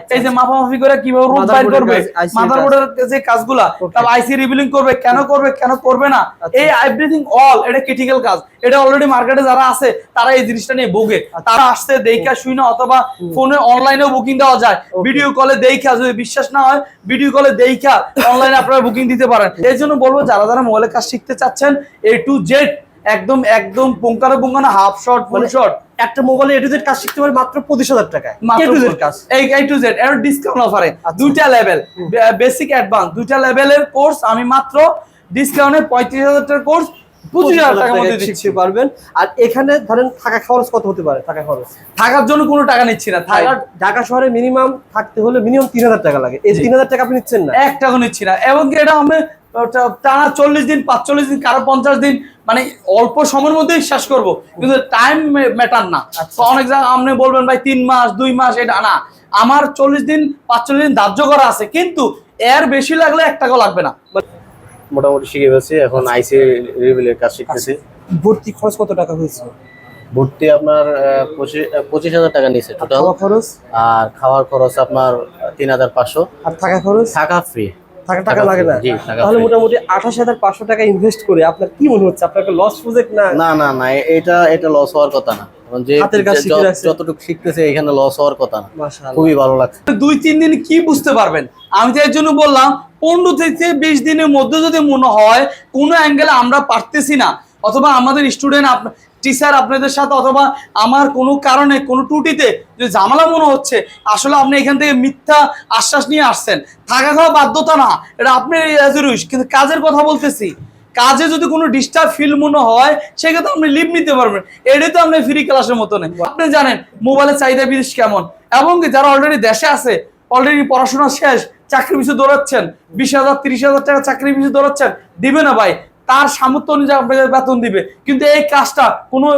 আচ্ছা, এই যে মাপামাপি করে কীভাবে রূপ বাইর করবে? মাদারবোর্ডের যে কাজগুলা Okay. আইসি রিবিলিং করবে কেন করবে কেন করবে না? আচ্ছা। এই এভরিথিং অল এটা ক্রিটিক্যাল কাজ। এটা অলরেডি মার্কেটে যারা আছে তারা এই জিনিসটা নিয়ে ভোগে। আচ্ছা। তারা আসছে দেখা শুই না অথবা ফোনে অনলাইনেও বুকিং দেওয়া যায়। ভিডিও কলে দেখা যদি বিশ্বাস না হয় ভিডিও কলে দেখা অনলাইনে আপনারা বুকিং দিতে পারেন। এই জন্য বলব যারা যারা মোবাইলের কাজ শিখতে চাচ্ছেন এ টু জেড একদম একদম পুঙ্কানো পুঙ্কানো হাফ শর্ট ফুল শর্ট একটা মোবাইলে এ টু জেড কাজ শিখতে পারে মাত্র পঁচিশ হাজার টাকায়। এ টু জেড কাজ। এই এই টু জেড এর ডিসকাউন্ট অফারে। দুইটা লেভেল বেসিক অ্যাডভান্স দুইটা লেভেলের কোর্স আমি মাত্র ডিসকাউন্টে পঁয়ত্রিশ হাজার টাকার কোর্স পঁচিশ হাজার টাকার মধ্যে দিচ্ছি। শিখতে পারবেন। আর এখানে ধরেন থাকা খরচ কত হতে পারে? টাকা খরচ? থাকার জন্য কোনো টাকা নিচ্ছি না। ঢাকা শহরে মিনিমাম থাকতে হলে মিনিমাম তিন হাজার টাকা লাগে। এই তিন হাজার টাকা আপনি নিচ্ছেন না? এক টাকা নিচ্ছি না। এবং এটা আমি টানা চল্লিশ দিন পাঁচচল্লিশ দিন কারও পঞ্চাশ দিন মানে অল্প সময়ের মধ্যেই শেষ করব। কিন্তু টাইম ম্যাটার না। আচ্ছা। অনেক জায়গায় আপনি বলবেন ভাই তিন মাস দুই মাস এটা না। আমার চল্লিশ দিন পাঁচচল্লিশ দিন ধার্য করা আছে কিন্তু এর বেশি লাগলে এক টাকাও লাগবে না। মোটামুটি শিখে গেছি এখন আইসি রিভিলের কাজ শিখতেছি। ভর্তি খরচ কত টাকা হয়েছে? ভর্তি আপনার পঁচিশ পঁচিশ হাজার টাকা নিয়েছে টোটাল খরচ? আর খাওয়ার খরচ আপনার তিন হাজার পাঁচশো। আর থাকা খরচ? থাকা ফ্রি থাকা টাকা টাকা লাগে না। তাহলে মোটামুটি আঠাশ হাজার পাঁচশো টাকা ইনভেস্ট করে আপনার কি মনে হচ্ছে? আপনার লস প্রজেক্ট না না না না এটা এটা লস হওয়ার কথা না। যে। যতটুকু শিখতেছে এখানে লস হওয়ার কথা না। খুবই ভালো লাগছে। দুই তিন দিন কি বুঝতে পারবেন? আমি তো এর জন্য বললাম পনেরো থেকে বিশ দিনের মধ্যে যদি মনে হয় কোনো অ্যাঙ্গেলে আমরা পারতেছি না অথবা আমাদের স্টুডেন্ট টিচার আপনাদের সাথে অথবা আমার কোনো কারণে, কোনো ত্রুটিতে যে ঝামেলা মনে হচ্ছে, আসলে আপনি এখান থেকে মিথ্যা আশ্বাস নিয়ে আসছেন। থাকা খাওয়া বাধ্যতা না, এটা আপনি অ্যাজুরুস কিন্তু কাজের কথা বলতেছি। কাজে যদি কোনো ডিস্টার্ব ফিল মনে হয়, সেক্ষেত্রে আপনি লিভ নিতে পারবেন। এটাই তো আপনি ফ্রি ক্লাসের মতো নেই। আপনি জানেন মোবাইলের চাহিদা বিদেশ কেমন? এবং যারা অলরেডি দেশে আছে অলরেডি পড়াশোনা শেষ চাকরি পিছু দৌড়াচ্ছেন, বিশ হাজার, তিরিশ হাজার টাকা চাকরি পিছু দৌড়াচ্ছেন, দিবে না ভাই। তার সামর্থ্য অনুযায়ী আপনাকে বেতন দিবে। কিন্তু এই কাজটা কোনো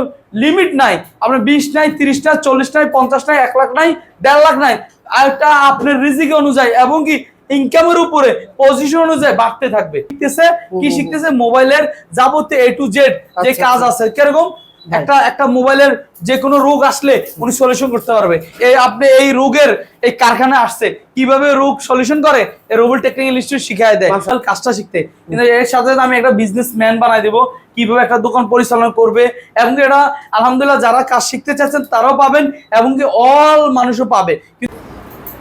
লিমিট নাই। আপনার বিশ নাই তিরিশ নাই চল্লিশ নাই পঞ্চাশ নাই এক লাখ নাই দেড় লাখ নাই। আর এটা আপনার রিজিক অনুযায়ী এবং কি ইনকামের উপরে পজিশন অনুযায়ী বাড়তে থাকবে। শিখতেছে কি শিখতেছে? মোবাইলের যাবতীয় এ টু জেড যে আচ্ছা, কাজ আছে। কীরকম? একটা একটা মোবাইলের যে কোনো রোগ আসলে উনি সলিউশন করতে পারবে। এই আপনি এই রোগের এই কারখানা আসছে কীভাবে রোগ সলিউশন করে? এই রোবট টেকনিক্যাল ইনস্টিটিউট শিখায় দেয় আসল কাজটা শিখতে। কিন্তু এর সাথে সাথে আমি একটা বিজনেস ম্যান বানাই দেবো কীভাবে একটা দোকান পরিচালনা করবে এবং কি এটা আলহামদুলিল্লাহ যারা কাজ শিখতে চাচ্ছেন তারাও পাবেন এবং কি অল মানুষও পাবে। কিন্তু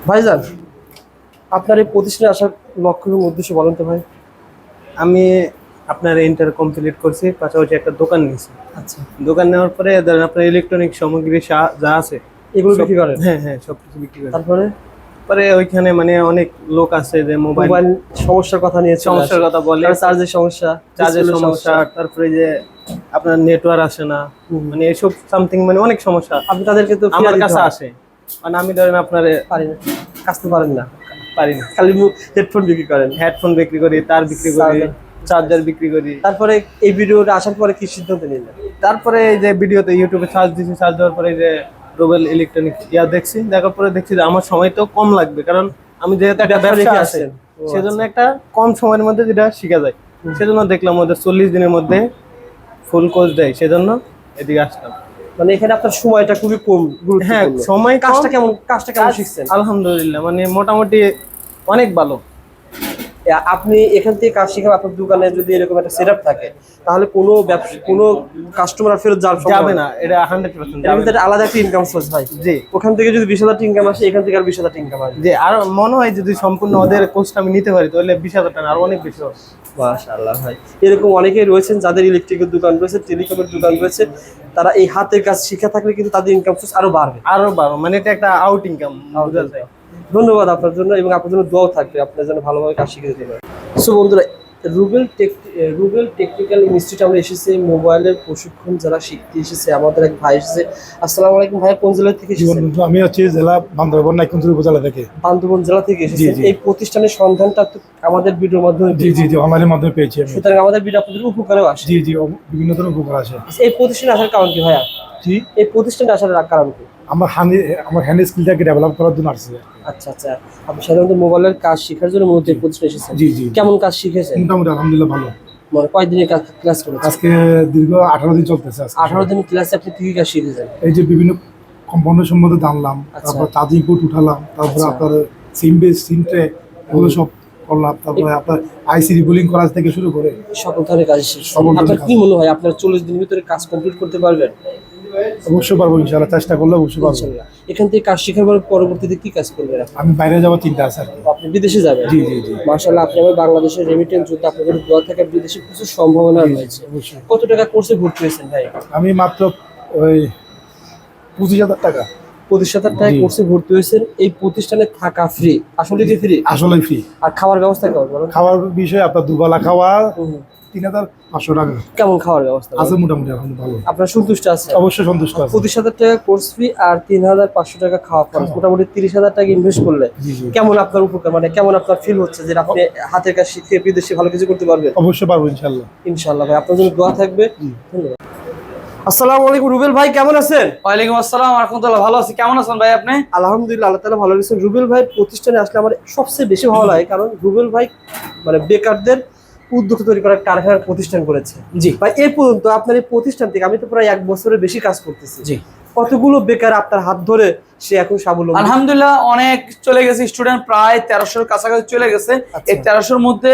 ভাইজান আপনার এই প্রতিষ্ঠানে আসার লক্ষ্য এবং উদ্দেশ্য বলেন তো ভাই। আমি আপনার ইন্টার কমপ্লিট করছি পাশাপাশি একটা দোকান নিয়েছি। আচ্ছা। দোকান নেওয়ার পরে ধরেন আপনার ইলেকট্রনিক সামগ্রী যা আছে এগুলো বিক্রি করেন? হ্যাঁ হ্যাঁ সব কিছু বিক্রি করি তারপরে? পরে ওইখানে মানে অনেক লোক আছে যে মোবাইল সমস্যার কথা নিয়ে সমস্যার কথা বলে। চার্জের সমস্যা চার্জের সমস্যা তারপরে যে আপনার নেটওয়ার্ক আসে না মানে এসব সামথিং মানে অনেক সমস্যা। আপনি তাদেরকে তো আমার কাছে আসে। মানে আমি ধরেন আপনার পারি না। কাজতে পারেন না। পারি না। খালি হেডফোন বিক্রি করেন। হেডফোন বিক্রি করি তার বিক্রি করি। চার্জার বিক্রি করি। তারপরে এই ভিডিওটা আসার পরে কি সিদ্ধান্ত নিলেন? তারপরে এই যে ভিডিওতে ইউটিউবে সার্চ দিয়েছি সার্চ দেওয়ার পরে এই যে রোবেল ইলেকট্রনিক ইয়া দেখছি দেখার পরে দেখছি যে আমার সময় তো কম লাগবে কারণ আমি যেহেতু একটা ব্যবসা আছে সেজন্য একটা কম সময়ের মধ্যে যেটা শেখা যায়। সেজন্য দেখলাম ওদের চল্লিশ দিনের মধ্যে ফুল কোর্স দেয় সেজন্য এদিকে আসলাম। মানে এখানে আপনার সময়টা খুবই কম হ্যাঁ সময় কাজটা কেমন কাজটা কেমন শিখছেন? আলহামদুলিল্লাহ মানে মোটামুটি অনেক ভালো। আপনি এখান থেকে কাজ শিখে আপনার দোকানে যদি এরকম একটা সেটআপ থাকে তাহলে কোনো ব্যবসা কোনো কাস্টমার ফেরত যাবে না এটা হান্ড্রেড পার্সেন্ট আলাদা একটা ইনকাম সোর্স ভাই। জি। ওখান থেকে যদি বিশ হাজার ইনকাম আসে এখান থেকে আর বিশ হাজার ইনকাম আসে যে আর মনে হয় যদি সম্পূর্ণ ওদের কোর্সটা আমি নিতে পারি তাহলে বিশ হাজার টাকা আরও অনেক বেশি মাশাআল্লাহ ভাই। এরকম অনেকেই রয়েছেন যাদের ইলেকট্রিকের দোকান রয়েছে টেলিকমের দোকান রয়েছে তারা এই হাতের কাজ শিখে থাকলে কিন্তু তাদের ইনকাম সোর্স আরও বাড়বে। আরও বারো মানে এটা একটা আউট ইনকাম বোঝা যায় ধন্যবাদ আপনার জন্য এবং আপনার জন্য দোয়াও থাকবে। আপনার জন্য ভালোভাবে কাজ শিখে দিতে পারেন সো বন্ধুরা Rubel tech Rubel technical institute আমরা এসেছি মোবাইলের প্রশিক্ষণ যারা শিখতে এসেছে আমাদের এক ভাই এসেছে। আসসালামু আলাইকুম ভাই কোন জেলা থেকে এসেছেন? আমি হচ্ছে জেলা বান্দরবন নাইকুঞ্জুর উপজেলা থেকে। বান্দরবন জেলা থেকে এসেছেন। জি। এই প্রতিষ্ঠানের সন্ধানটা তো আমাদের ভিডিওর মাধ্যমে জি জি জি অনলাইনের মাধ্যমে পেয়েছি আমি। সুতরাং আমাদের ভিডিও আপনাদের উপকারেও আসে। জি জি বিভিন্ন ধরনের উপকার আছে এই প্রতিষ্ঠানে আসার কারণ কি ভাইয়া? জি। এই প্রতিষ্ঠানে আসার কারণ কি? আমার হ্যান্ড আমার হ্যান্ড স্কিলটাকে ডেভেলপ করার জন্য আসছে। আচ্ছা আচ্ছা। আপনি সাধারণত মোবাইলের কাজ শেখার জন্য মূলত এসেছেন। জি জি। কেমন কাজ শিখেছেন? মোটামুটি আলহামদুলিল্লাহ ভালো। মানে কয়দিনের কাজ ক্লাস করেছেন? আজকে দীর্ঘ আঠারো দিন চলতেছে আঠারো দিন ক্লাসে আপনি কি কি কাজ শিখেছেন? এই যে বিভিন্ন কম্পাউন্ডের সম্বন্ধে জানলাম আচ্ছা। তারপর চার্জিং পোর্ট উঠালাম তারপরে আচ্ছা। আপনার সিম বেস সিম ট্রে এগুলো সব করলাম তারপরে আপনার আইসি রিবুলিং করা থেকে শুরু করে সকল ধরনের কাজ আপনার কি মনে হয় আপনার চল্লিশ দিনের ভিতরে কাজ কমপ্লিট করতে পারবেন? অবশ্যই পারব ইনশাল্লাহ চেষ্টা করলে অবশ্যই পারব। ইনশাল্লাহ এখান থেকে কাজ শেখার পর পরবর্তীতে কি কাজ করবেন আমি বাইরে যাওয়ার চিন্তা আছে আপনি বিদেশে যাবেন? জি জি জি। মার্শাল্লাহ আপনি আমার বাংলাদেশের রেমিটেন্স যুদ্ধ আপনাদের দোয়া থাকার বিদেশে প্রচুর সম্ভাবনা রয়েছে। কত টাকা কোর্সে ভর্তি হয়েছেন ভাই? আমি মাত্র ওই পঁচিশ হাজার টাকা। পঁচিশ হাজার টাকা কোর্সে ভর্তি হয়েছেন এই প্রতিষ্ঠানে থাকা ফ্রি আসলে কি ফ্রি আসলে ফ্রি আর খাওয়ার ব্যবস্থা কেমন খাওয়ার বিষয়ে আপনার দুবেলা খাওয়া। তিন হাজার পাঁচশো টাকা। কেমন খাওয়ার ব্যবস্থা? আছে মোটামুটি এখন ভালো। আপনার সন্তুষ্ট আছে? অবশ্যই সন্তুষ্ট আছে। পঁচিশ হাজার টাকা কোর্স ফি আর তিন হাজার পাঁচশো টাকা খাওয়া খরচ। মোটামুটি তিরিশ হাজার টাকা ইনভেস্ট করলে কেমন আপনার উপকার? মানে কেমন আপনার ফিল হচ্ছে যে আপনি হাতের কাজ শিখে বিদেশে ভালো কিছু করতে পারবেন? অবশ্যই পারব ইনশাল্লাহ। ইনশাল্লাহ ভাই আপনার জন্য দোয়া থাকবে। ধন্যবাদ। আসসালামু আলাইকুম রুবেল ভাই কেমন আছেন? ওয়ালাইকুম আসসালাম রহমতুল্লাহ ভালো আছি। কেমন আছেন ভাই আপনি? আলহামদুলিল্লাহ আল্লাহ তালা ভালো রেখেছেন রুবেল ভাই প্রতিষ্ঠানে আসলে আমার সবচেয়ে বেশি ভালো লাগে কারণ রুবেল ভাই মানে বেকারদের উদ্যোক্তা তৈরি করার কারখানার প্রতিষ্ঠান করেছে। জি। ভাই এই পর্যন্ত আপনার এই প্রতিষ্ঠান থেকে আমি তো প্রায় এক বছরের বেশি কাজ করতেছি। জি। কতগুলো বেকার আপনার হাত ধরে সে এখন স্বাবলম্বী? আলহামদুলিল্লাহ অনেক চলে গেছে। স্টুডেন্ট প্রায় তেরোশোর কাছাকাছি চলে গেছে। আচ্ছা। এই তেরোশোর মধ্যে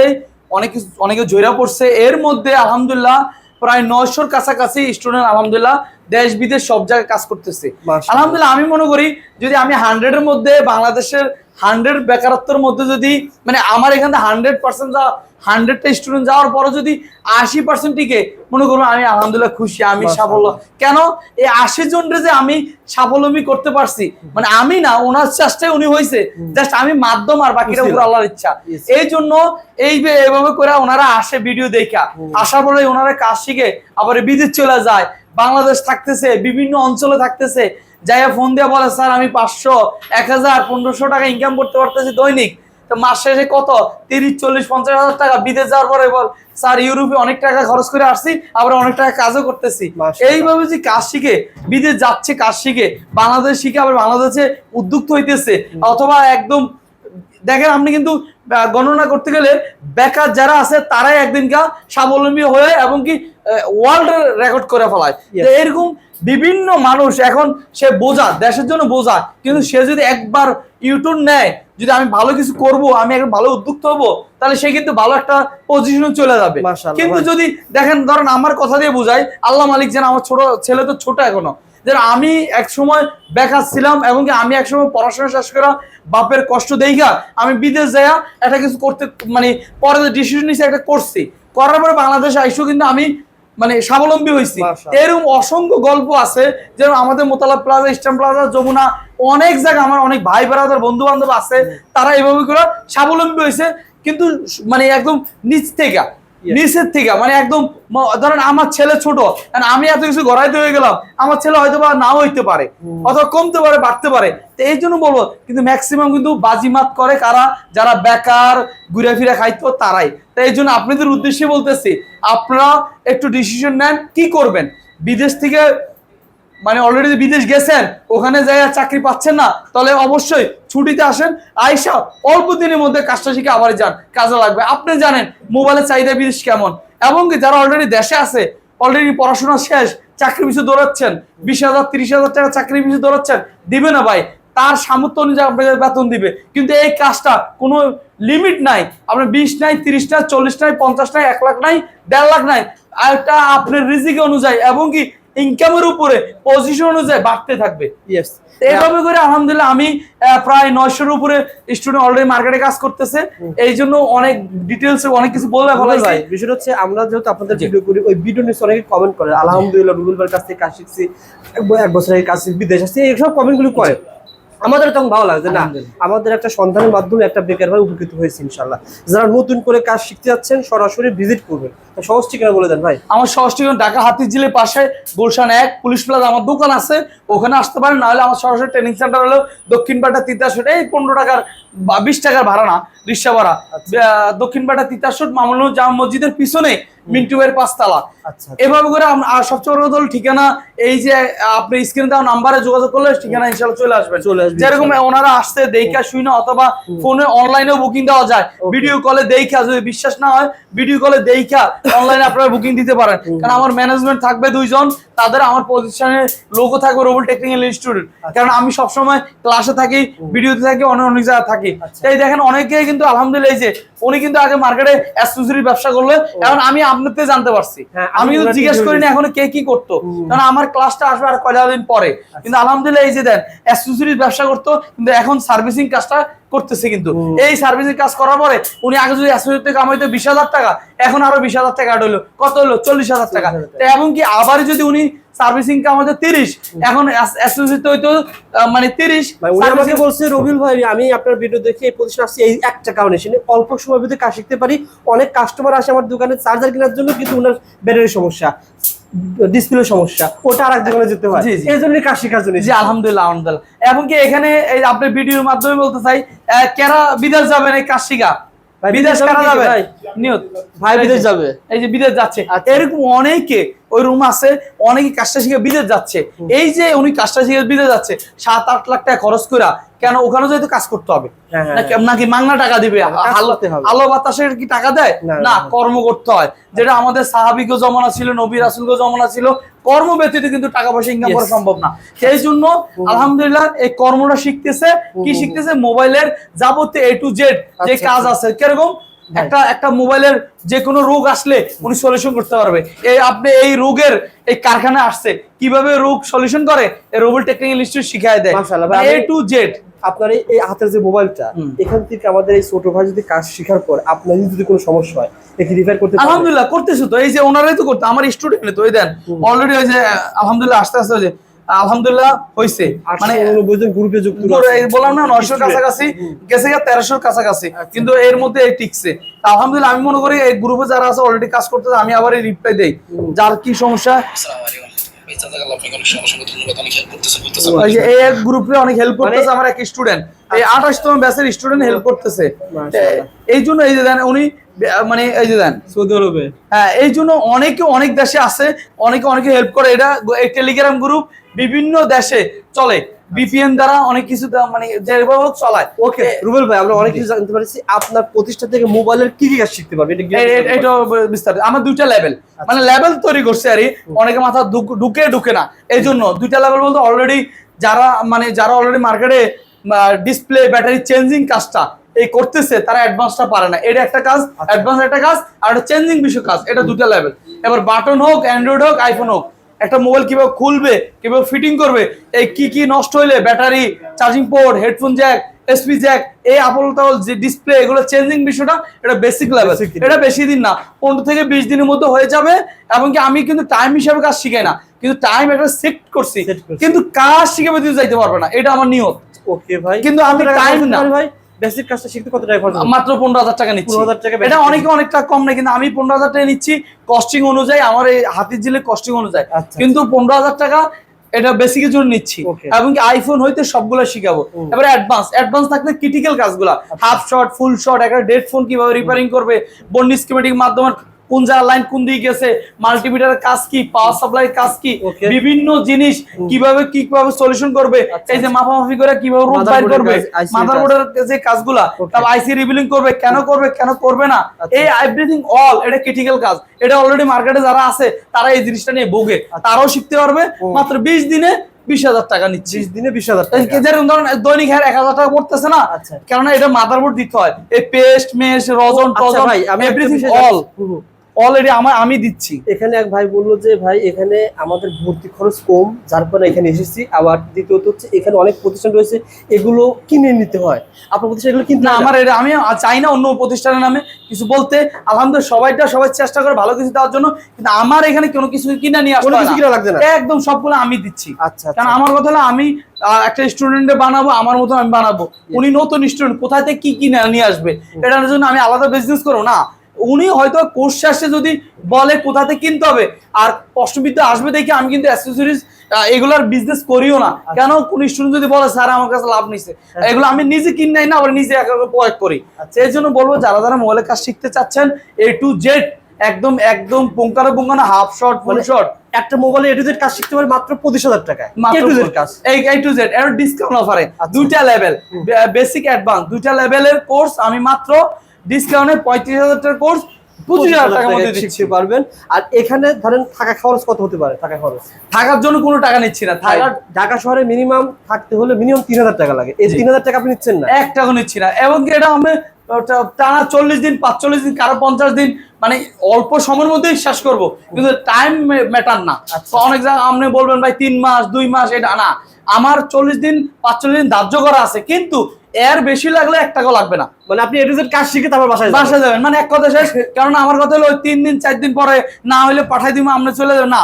অনেক অনেকে জয়রা পড়ছে। এর মধ্যে আলহামদুলিল্লাহ প্রায় নয়শোর কাছাকাছি স্টুডেন্ট আলহামদুলিল্লাহ দেশ বিদেশ সব জায়গায় কাজ করতেছে। আলহামদুলিল্লাহ আমি মনে করি যদি আমি হান্ড্রেডের মধ্যে বাংলাদেশের হান্ড্রেড বেকারত্বের মধ্যে যদি মানে আমার এখান থেকে হান্ড্রেড পার্সেন্ট যা হান্ড্রেডটা স্টুডেন্ট যাওয়ার পরে যদি আশি পার্সেন্ট টিকে মনে করব আমি আলহামদুলিল্লাহ খুশি আমি সাফল্য। কেন? এই আশি জনরে যে আমি স্বাবলম্বী করতে পারছি মানে আমি না ওনার চেষ্টায় উনি হয়েছে জাস্ট আমি মাধ্যম আর বুঝতে উপর আল্লাহর ইচ্ছা। এই জন্য এই যে এভাবে করে ওনারা আসে ভিডিও দেখা আসার পরে ওনারা কাজ শিখে আবার বিদেশ চলে যায় বাংলাদেশ থাকতেছে বিভিন্ন অঞ্চলে থাকতেছে যাইয়া ফোন দিয়ে বলে স্যার আমি পাঁচশো এক হাজার পনেরোশো টাকা ইনকাম করতে পারতেছি দৈনিক। তো মাস শেষে কত? তিরিশ চল্লিশ পঞ্চাশ হাজার টাকা বিদেশ যাওয়ার পরে বল স্যার ইউরোপে অনেক টাকা খরচ করে আসছি আবার অনেক টাকা কাজও করতেছি। এইভাবে যে কাজ শিখে বিদেশ যাচ্ছে কাজ শিখে বাংলাদেশ শিখে আবার বাংলাদেশে উদ্যুক্ত হইতেছে অথবা একদম দেখেন আপনি কিন্তু গণনা করতে গেলে বেকার যারা আছে তারাই একদিনকা স্বাবলম্বী হয়ে এবং কি ওয়ার্ল্ড রেকর্ড করে ফেলায়। তো এরকম বিভিন্ন মানুষ এখন সে বোঝা দেশের জন্য বোঝা কিন্তু সে যদি একবার ইউটিউব নেয় যদি আমি ভালো কিছু করব আমি একটা ভালো উদ্যুক্ত হব তাহলে সে কিন্তু ভালো একটা পজিশনে চলে যাবে। কিন্তু যদি দেখেন ধরেন আমার কথা দিয়ে বোঝাই আল্লাহ মালিক যেন আমার ছোট ছেলে তো ছোট এখনও যেন আমি এক সময় বেকার ছিলাম এবং কি আমি এক সময় পড়াশোনা শেষ করা বাপের কষ্ট দেখা আমি বিদেশ যাইয়া একটা কিছু করতে মানে পরে ডিসিশন নিয়েছি একটা করছি। করার পরে বাংলাদেশে আইসো কিন্তু আমি মানে স্বাবলম্বী হয়েছি। এরকম অসংখ্য গল্প আছে যেমন আমাদের Motala plaza eastern plaza Jamuna অনেক জায়গা আমার অনেক ভাই বেড়াদার বন্ধু বান্ধব আছে তারা এইভাবে করে স্বাবলম্বী হয়েছে কিন্তু মানে একদম নিচ থেকে। নিচের থেকে মানে একদম ধরেন আমার ছেলে ছোট আমি এত কিছু গড়াইতে হয়ে গেলাম আমার ছেলে হয়তো বা নাও হইতে পারে অথবা কমতে পারে বাড়তে পারে। তো এই জন্য বলব কিন্তু ম্যাক্সিমাম কিন্তু বাজিমাত করে কারা? যারা বেকার ঘুরে ফিরে খাইতো তারাই। তো এই জন্য আপনাদের উদ্দেশ্যে বলতেছি আপনারা একটু ডিসিশন নেন কি করবেন? বিদেশ থেকে মানে অলরেডি বিদেশ গেছেন ওখানে যাই চাকরি পাচ্ছেন না তাহলে অবশ্যই ছুটিতে আসেন, আইসা অল্প দিনের মধ্যে কাজটা শিখে আবার যান। কাজে লাগবে। আপনি জানেন, মোবাইলের চাহিদা বিদেশ কেমন? এবং যারা অলরেডি দেশে আছে অলরেডি পড়াশোনা শেষ, চাকরি পিছু দৌড়াচ্ছেন, বিশ হাজার, তিরিশ হাজার টাকা চাকরি পিছু দৌড়াচ্ছেন, দিবে না ভাই। তার সামর্থ্য অনুযায়ী আপনাদের বেতন দিবে। কিন্তু এই কাজটা কোনো লিমিট নাই। আপনার বিশ নাই, তিরিশ নাই, চল্লিশ নাই, পঞ্চাশ নাই, এক লাখ নাই, দেড় লাখ নাই। আর এটা আপনার রিজিক অনুযায়ী এবং কি ইনকামের উপরে পজিশন অনুযায়ী বাড়তে থাকবে। ইয়েস এইভাবে করে আলহামদুলিল্লাহ আমি প্রায় নয়শোর উপরে স্টুডেন্ট অলরেডি মার্কেটে কাজ করতেছে। এই জন্য অনেক ডিটেলস অনেক কিছু বলে ভালো যায় ভাই বিষয়টা হচ্ছে আমরা যেহেতু আপনাদের ভিডিও করি ওই ভিডিও নিয়ে অনেকে কমেন্ট করে। আলহামদুলিল্লাহ রুবেল ভাইয়ের কাছ থেকে কাজ শিখছি এক বছর আগে কাজ শিখছি বিদেশ আসছি এইসব কমেন্টগুলো করে। আমাদের তখন ভালো লাগে না। আমাদের একটা সন্ধানের মাধ্যমে একটা বেকার ভাই উপকৃত হয়েছে ইনশাল্লাহ যারা নতুন করে কাজ শিখতে যাচ্ছেন সরাসরি ভিজিট করবেন। সহজ ঠিকানা বলে দেন ভাই। আমার সহজটি ঢাকা হাতিঝিলের পাশে গুলশান এক পুলিশ প্লাজা আমার দোকান আছে। ওখানে আসতে পারেন নাহলে আমার সরাসরি ট্রেনিং সেন্টার হলো দক্ষিণ পাটা তিতাসুট এই পনেরো টাকার বা বিশ টাকার ভাড়া না রিক্সা ভাড়া। আহ, দক্ষিণ পাটা তিতাসুট মামুনুর জামা মসজিদের পিছনে মিন্টু ভাইয়ের পাঁচতলা। আচ্ছা এভাবে করে আর সবচেয়ে বড় হলো ঠিকানা এই যে আপনি স্ক্রিনে দেওয়া নাম্বারে যোগাযোগ করলে ঠিকানা ইনশাল্লাহ চলে আসবে। চলে আসবে যেরকম ওনারা আসতে দেখা শুই না অথবা ফোনে অনলাইনেও বুকিং দেওয়া যায়। ভিডিও কলে দেখা যদি বিশ্বাস না হয় ভিডিও কলে দেখা অনলাইনে আপনারা বুকিং দিতে পারেন। কারণ আমার ম্যানেজমেন্ট থাকবে দুইজন তাদের আমার পজিশনে লোগো থাকবে রোবল টেকনিক্যাল ইনস্টিটিউট কারণ আমি সবসময় ক্লাসে থাকি ভিডিওতে থাকি অনেক অনেক জায়গায় থাকি। তাই দেখেন অনেকেই কিন্তু আলহামদুলিল্লাহ এই যে উনি কিন্তু আগে মার্কেটে অ্যাসেসরির ব্যবসা করলে। এখন আমি থেকে জানতে পারছি। হ্যাঁ, আমি কিন্তু জিজ্ঞেস করিনি করি না এখন কে কি করতো। কারণ আমার ক্লাসটা আসবে আর কয়টা দিন পরে। কিন্তু আলহামদুলিল্লাহ এই যে দেন অ্যাক্সেসরিজ ব্যবসা করতো কিন্তু এখন সার্ভিসিং কাজটা করতেছে কিন্তু। এই সার্ভিসিং কাজ করার পরে উনি আগে যদি অ্যাসেসরি থেকে কামাইতো বিশ হাজার টাকা এখন আরও বিশ হাজার টাকা হলো কত হলো? চল্লিশ হাজার টাকা। এবং কি আবার যদি উনি সার্ভিসিং কামাইতো তিরিশ এখন অ্যাসেসরি তো হইতো মানে তিরিশ উনি আমাকে বলছে রবিউল ভাই আমি আপনার ভিডিও দেখে এই প্রতিষ্ঠান আসছি এই একটা কারণে সেটা অল্প সময়ের ভিতরে কাজ শিখতে পারি। অনেক কাস্টমার আসে আমার দোকানে চার্জার কেনার জন্য কিন্তু ওনার ব্যাটারি সমস্যা। ডিসপ্লে সমস্যা ওটা আর এক দোকানে যেতে হয়। এই জন্য কাজ শেখার জন্য জি আলহামদুলিল্লাহ আলহামদুলিল্লাহ। এবং কি এখানে এই আপনার ভিডিওর মাধ্যমে বলতে চাই আহ, কেরা বিদেশ যাবেন এই কাজ শিখা ভাই, বিদেশ কারা যাবে? নিয়ত। ভাই বিদেশ যাবে। এই যে বিদেশ যাচ্ছে। আচ্ছা। এরকম অনেকে ওই রুম আছে অনেকে কাজটা শিখে বিদেশ যাচ্ছে। এই যে উনি কাজটা শিখে বিদেশ যাচ্ছে সাত আট লাখ টাকা খরচ করে কেন ওখানে যেহেতু কাজ করতে হবে? হ্যাঁ, হ্যাঁ, নাকি নাকি মাংনা টাকা দিবে? আলো বাতাসের কি টাকা দেয়? না। কর্ম করতে হয়। যেটা আমাদের সাহাবিক জমানা ছিল নবী রাসুলগো জমানা ছিল কর্ম ব্যতীত কিন্তু টাকা পয়সা ইনকাম করা সম্ভব না। সেই জন্য আলহামদুলিল্লাহ এই কর্মটা শিখতেছে। কি শিখতেছে? মোবাইলের যাবতীয় এ টু জেড যে আচ্ছা, কাজ আছে। কীরকম? একটা একটা মোবাইলের যে কোনো রোগ আসলে উনি সলিউশন করতে পারবে। এই আপনি এই রোগের এই কারখানা আসছে কীভাবে রোগ সলিউশন করে? এই রোবল টেকনিক্যাল ইনস্টিটিউট শিখায় দেয়। মাশাআল্লাহ এ টু জেড আপনার এই- হাতের যে মোবাইলটা। এখান থেকে আমাদের এই ছোট ভাই যদি কাজ শেখার পর আপনার যদি কোনো সমস্যা হয় একে রিপেয়ার করতে আলহামদুলিল্লাহ করতেছো তো। এই যে ওনারাই তো করতে আমার স্টুডেন্ট তো এই দেন। অলরেডি ওই যে আলহামদুলিল্লাহ আস্তে আস্তে ওই যে আলহামদুলিল্লাহ হয়েছে মানে গ্রুপে যুক্ত বললাম না নয়শোর কাছাকাছি। গেছে গিয়ে তেরোশোর কাছাকাছি। কিন্তু এর মধ্যে এই টিকছে। আলহামদুলিল্লাহ আমি মনে করি এই গ্রুপে যারা আছে অলরেডি কাজ করতেছে আমি আবার এই রিপ্লাই দেই। যার কি সমস্যা? এই এক গ্রুপে অনেক হেল্প করতেছে আমার এক স্টুডেন্ট এই আঠাশতম ব্যাচের স্টুডেন্ট হেল্প করতেছে। এই জন্য এই যে দেন উনি মানে এই যে দেন। সৌদি আরবে। হ্যাঁ এই জন্য অনেকে অনেক দেশে আছে অনেকে অনেকে হেল্প করে। এটা এই টেলিগ্রাম গ্রুপ বিভিন্ন দেশে চলে। বিপিএন দ্বারা অনেক কিছু মানে যেভাবে হোক চলায়। ওকে রুবেল ভাই আমরা অনেক কিছু জানতে পারছি। আপনার প্রতিষ্ঠান থেকে মোবাইলের কি কি কাজ শিখতে পারবে? এটা বিস্তারিত। আমার দুইটা লেভেল মানে লেভেল তৈরি করছে আর অনেকে মাথা ঢুকে ঢুকে না। এই জন্য দুইটা লেভেল বলতে অলরেডি যারা মানে যারা অলরেডি মার্কেটে ডিসপ্লে ব্যাটারি চেঞ্জিং কাজটা এই করতেছে তারা অ্যাডভান্সটা পারে না। এটা একটা কাজ অ্যাডভান্স একটা কাজ আর একটা চেঞ্জিং বিষয় কাজ। এটা দুটা লেভেল এবার বাটন হোক অ্যান্ড্রয়েড হোক আইফোন হোক একটা মোবাইল কীভাবে খুলবে কীভাবে ফিটিং করবে এই কি কি নষ্ট হইলে battery charging port headphone jack SP jack এই আপল তাহল যে ডিসপ্লে এগুলো চেঞ্জিং বিষয়টা এটা বেসিক লেভেল এটা বেশি দিন না পনেরো থেকে বিশ দিনের মধ্যে হয়ে যাবে এবং কি আমি কিন্তু টাইম হিসাবে কাজ শিখাই না কিন্তু টাইম একটা সেট করছি। কিন্তু কাজ শিখে যাইতে পারবে না এটা আমার নিয়ত ওকে ভাই। কিন্তু আমি খরচ না। ভাই। বেসিক কাজটা শিখতে কত টাকা খরচ মাত্র পনেরো হাজার টাকা নিচ্ছি। হাজার টাকা এটা অনেকে অনেকটা কম না কিন্তু আমি পনেরো হাজার টাকা নিচ্ছি কস্টিং অনুযায়ী আমার এই হাতির জিলে কস্টিং অনুযায়ী। আচ্ছা, কিন্তু পনেরো হাজার টাকা এটা বেসিকের জন্য নিচ্ছি। এবং কি আইফোন হইতে সবগুলো শিখাবো। এবারে অ্যাডভান্স অ্যাডভান্স থাকলে ক্রিটিক্যাল কাজগুলো। আচ্ছা। হাফ শট ফুল শট একটা ডেড ফোন কীভাবে রিপেয়ারিং করবে বন্ডি স্কিমেটিক মাধ্যমে কোন জায়গার লাইন কোন দিকে গেছে মাল্টিমিটারের কাজ কি পাওয়ার সাপ্লাই কাজ কি বিভিন্ন জিনিস কীভাবে কি কীভাবে সলিউশন করবে আচ্ছা, এই যে মাপামাপি করে কীভাবে রূপ বাইর করবে মাদারবোর্ডের যে কাজগুলা. তারপর আইসি রিবিলিং করবে কেন করবে কেন করবে না আচ্ছা। এই এভরিথিং অল এটা ক্রিটিক্যাল কাজ। এটা অলরেডি মার্কেটে যারা আছে তারা এই জিনিসটা নিয়ে ভোগে। আচ্ছা। তারাও শিখতে পারবে মাত্র বিশ দিনে বিশ হাজার টাকা নিচ্ছি। বিশ দিনে বিশ হাজার টাকা। যেরকম ধরেন দৈনিক হ্যাঁ এক হাজার টাকা পড়তেছে না আচ্ছা। কেননা এটা মাদারবোর্ড দিতে হয়। এই পেস্ট মেশ রজন আচ্ছা টজন এভরিথিং অল। অলরেডি আমার আমি দিচ্ছি। এখানে এক ভাই বলল যে ভাই এখানে আমাদের ভর্তি খরচ কম যার কারণে এখানে এসেছি। আবার দ্বিতীয়ত হচ্ছে এখানে অনেক প্রতিষ্ঠান রয়েছে এগুলো কিনে নিতে হয়। আপনার প্রতিষ্ঠান এগুলো কিনতে না আমার এটা আমি চাই না অন্য প্রতিষ্ঠানের নামে কিছু বলতে। আলহামদুলিল্লাহ সবাইটা সবাই চেষ্টা করে ভালো কিছু দেওয়ার জন্য কিন্তু আমার এখানে কোনো কিছু কিনে নিয়ে কোনো আসতে কিছু কিনা না। লাগছে না? একদম সবগুলো আমি দিচ্ছি। আচ্ছা কারণ আমার কথা হলো আমি একটা স্টুডেন্টে বানাবো আমার মতো আমি বানাবো। উনি নতুন স্টুডেন্ট কোথা থেকে কি কি নিয়ে আসবে? এটার জন্য আমি আলাদা বিজনেস করব না। উনি হয়তো কোর্স শেষে যদি বলে কোথা থেকে কিনতে হবে আর প্রশ্নবিদ্যা আসবে দেখে আমি কিন্তু অ্যাক্সেসরিজ এগুলার বিজনেস করিও না। কেন? কোন স্টুডেন্ট যদি বলে স্যার আমার কাছে লাভ নিছে। এগুলো আমি নিজে কিন নাই না আবার নিজে প্রয়োগ করি। সেই জন্য বলব যারা যারা মোবাইলের কাজ শিখতে চাচ্ছেন এ টু জেড একদম একদম পুঙ্কানো পুঙ্কানো হাফ শর্ট ফুল শর্ট একটা মোবাইলে এটু কাজ শিখতে পারে মাত্র পঁচিশ হাজার টাকায়। মাত্র A to Z কাজ। এই এই টু জেড এর ডিসকাউন্ট অফারে আচ্ছা। দুইটা লেভেল বেসিক অ্যাডভান্স দুইটা লেভেলের কোর্স আমি মাত্র ডিসকাউন্টে পঁয়ত্রিশ হাজার টাকার কোর্স পঁচিশ হাজার টাকার মধ্যে দিচ্ছি। পারবেন। আর এখানে ধরেন থাকা খরচ কত হতে পারে? টাকা খরচ? থাকার জন্য কোনো টাকা নিচ্ছি না ঢাকা শহরে মিনিমাম থাকতে হলে মিনিমাম তিন হাজার টাকা লাগে। এই তিন হাজার টাকা আপনি নিচ্ছেন না। এক টাকা নিচ্ছি না। এবং এটা আমি টানা চল্লিশ দিন পাঁচচল্লিশ দিন কারও পঞ্চাশ দিন মানে অল্প সময়ের মধ্যেই শেষ করব। কিন্তু টাইম ম্যাটার না। আচ্ছা। অনেক জায়গায় আপনি বলবেন ভাই তিন মাস দুই মাস এটা না। আমার চল্লিশ দিন পাঁচচল্লিশ দিন ধার্য করা আছে। কিন্তু এর বেশি লাগলে এক টাকাও লাগবে না। মানে আপনি এডিজের কাজ শিখে তারপর বাসায় বাসায় যাবেন। মানে এক কথা শেষ কারণ আমার কথা হলো ওই তিন দিন চার দিন পরে না হলে পাঠাই দিব আমরা চলে যাবেন না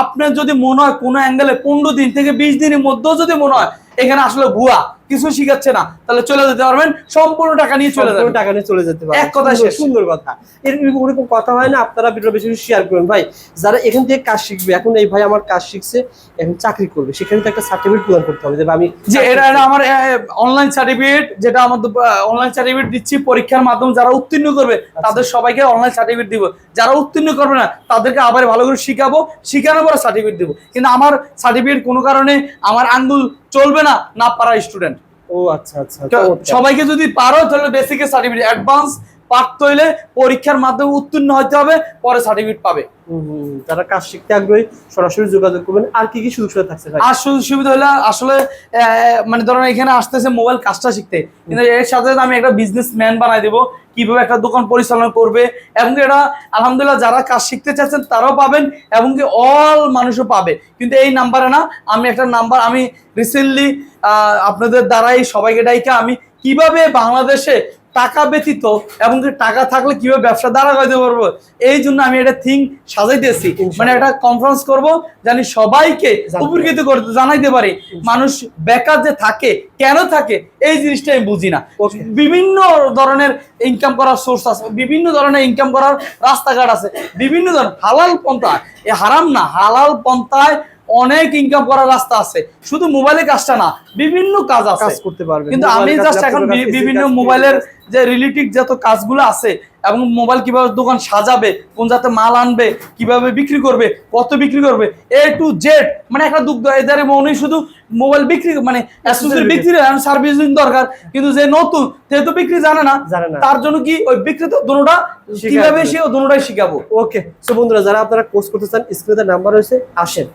আপনার যদি মনে হয় কোনো অ্যাঙ্গেলে পনেরো দিন থেকে বিশ দিনের মধ্যেও যদি মনে হয় এখানে আসলে ভুয়া কিছু শিখাচ্ছে না তাহলে চলে যেতে পারবেন সম্পূর্ণ টাকা নিয়ে চলে যাবেন। টাকা নিয়ে চলে যেতে পারে এক কথায় সুন্দর- শেষ। সুন্দর কথা। এর ওরকম কথা হয় না আপনারা ভিডিও বেশি শেয়ার করবেন ভাই যারা এখান থেকে কাজ শিখবে এখন এই ভাই আমার কাজ শিখছে এখন চাকরি করবে সেখানে তো একটা সার্টিফিকেট প্রদান করতে হবে যে আমি যে এটা এটা আমার অনলাইন সার্টিফিকেট যেটা আমাদের অনলাইন সার্টিফিকেট দিচ্ছি পরীক্ষার মাধ্যমে যারা উত্তীর্ণ করবে তাদের সবাইকে অনলাইন সার্টিফিকেট দিব। যারা উত্তীর্ণ করবে না তাদেরকে আবার ভালো করে শিখাবো শিখানোর পরে সার্টিফিকেট দিব। কিন্তু আমার সার্টিফিকেট কোনো কারণে আমার আঙ্গুল চলবে না না পারা স্টুডেন্ট ও আচ্ছা আচ্ছা সবাইকে যদি পারো তাহলে বেসিকের সার্টিফিকেট অ্যাডভান্স পারতে হইলে পরীক্ষার মাধ্যমে উত্তীর্ণ হতে হবে পরে সার্টিফিকেট পাবে। যারা কাজ শিখতে আগ্রহী সরাসরি যোগাযোগ করবেন। আর কি কি সুযোগ সুবিধা থাকছে আর সুযোগ সুবিধা হলে আসলে মানে ধরেন এখানে আসতেছে মোবাইল কাজটা শিখতে। কিন্তু এর সাথে সাথে আমি একটা বিজনেস ম্যান বানাই দেবো কীভাবে একটা দোকান পরিচালনা করবে এবং এটা আলহামদুলিল্লাহ যারা কাজ শিখতে চাচ্ছেন তারাও পাবেন এবং কি অল মানুষও পাবে। কিন্তু এই নাম্বারে না আমি একটা নাম্বার আমি রিসেন্টলি আপনাদের দ্বারাই সবাইকে ডাইকা আমি কীভাবে বাংলাদেশে টাকা ব্যতীত এবং টাকা থাকলে কীভাবে ব্যবসা দাঁড়া করতে পারব? এই জন্য আমি এটা থিং সাজাইতেছি। মানে একটা কনফারেন্স করব জানি সবাইকে উপকৃত করতে জানাইতে পারি। মানুষ বেকার যে থাকে কেন থাকে এই জিনিসটা আমি বুঝি না। বিভিন্ন ধরনের ইনকাম করার সোর্স আছে বিভিন্ন ধরনের ইনকাম করার রাস্তাঘাট আছে বিভিন্ন ধরনের হালাল পন্থা। এ হারাম না হালাল পন্থায় অনেক ইনকাম করার রাস্তা আছে। শুধু মোবাইলে কাজটা না বিভিন্ন কাজ আছে। কাজ করতে পারবেন কিন্তু আমি জাস্ট এখন বিভিন্ন মোবাইলের যে রিলেটিভ যত কাজগুলো আছে এবং মোবাইল কীভাবে দোকান সাজাবে কোন যাতে মাল আনবে কীভাবে বিক্রি করবে কত বিক্রি করবে এ টু জেড মানে একটা দুগ্ধ এদারে মনে শুধু মোবাইল বিক্রি মানে বিক্রি। সার্ভিসিং দরকার। কিন্তু যে নতুন সে তো বিক্রি জানে না। জানে তার জন্য কি ওই বিক্রেতা শিখায় কীভাবে। সে দুটোটাই শিখাবো? ওকে সো বন্ধুরা যারা আপনারা কোর্স করতে চান স্ক্রিনে নাম্বার রয়েছে আসেন।